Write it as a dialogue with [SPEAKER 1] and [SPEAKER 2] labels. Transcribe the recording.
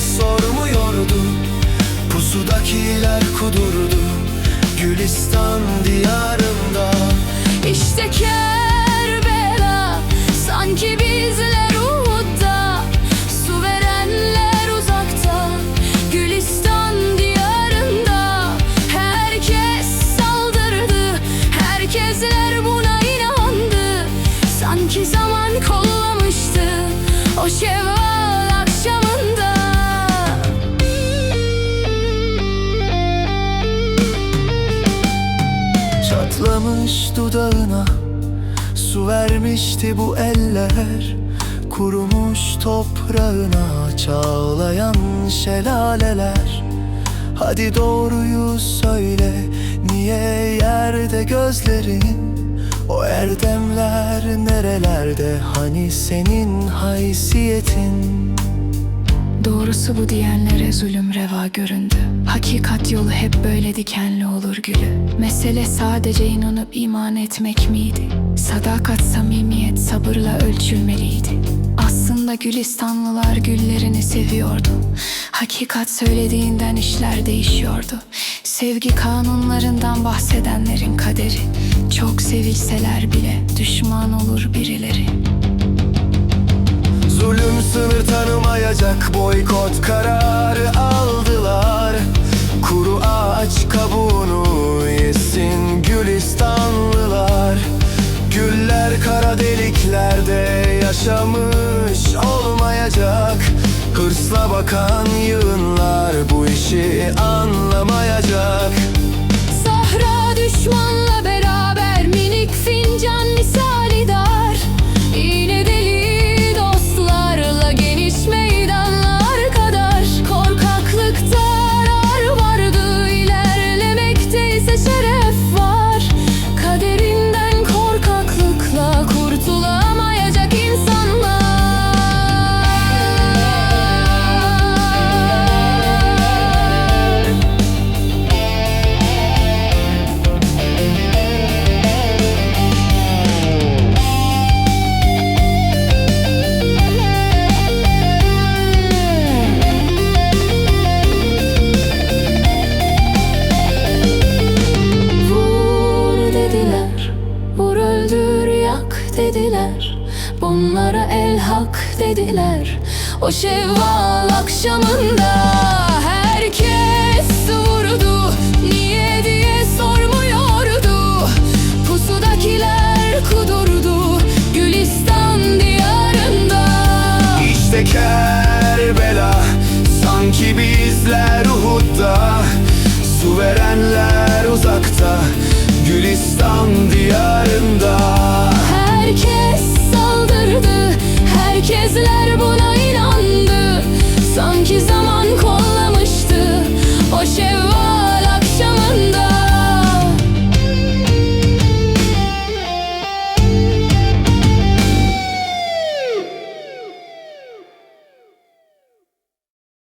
[SPEAKER 1] diye sormuyordu. Pusudakiler kudurdu. Gülistan diyarında.
[SPEAKER 2] İşte Kerbela
[SPEAKER 1] Çatlamış dudağına Su vermişti bu eller Kurumuş toprağına Çağlayan şelaleler. Hadi doğruyu söyle Niye yerde gözlerin? O erdemler nerelerde Hani senin haysiyetin
[SPEAKER 3] Doğrusu bu diyenlere zulüm reva göründü. Hakikat yolu hep böyle dikenli olur gülü. Mesele sadece inanıp iman etmek miydi? Sadakat, samimiyet sabırla ölçülmeliydi. Aslında Gülistanlılar güllerini seviyordu. Hakikat söylediğinden işler değişiyordu. Sevgi kanunlarından bahsedenlerin kaderi. Çok sevilseler bile düşman olur birileri
[SPEAKER 1] tanımayacak boykot kararı aldılar. Kuru ağaç kabuğunu yesin Gülistanlılar. Güller kara deliklerde yaşamış olmayacak. Hırsla bakan yığınlar bu işi anlamayacak
[SPEAKER 2] yak dediler. Bunlara el hak dediler. O şevval akşamında herkes vurdu Niye diye sormuyordu. Pusudakiler kudurdu. Gülistan diyarında.
[SPEAKER 1] İşte Kerbela Sanki bizler Uhud'da. Su verenler uzakta. Gülistan diyarında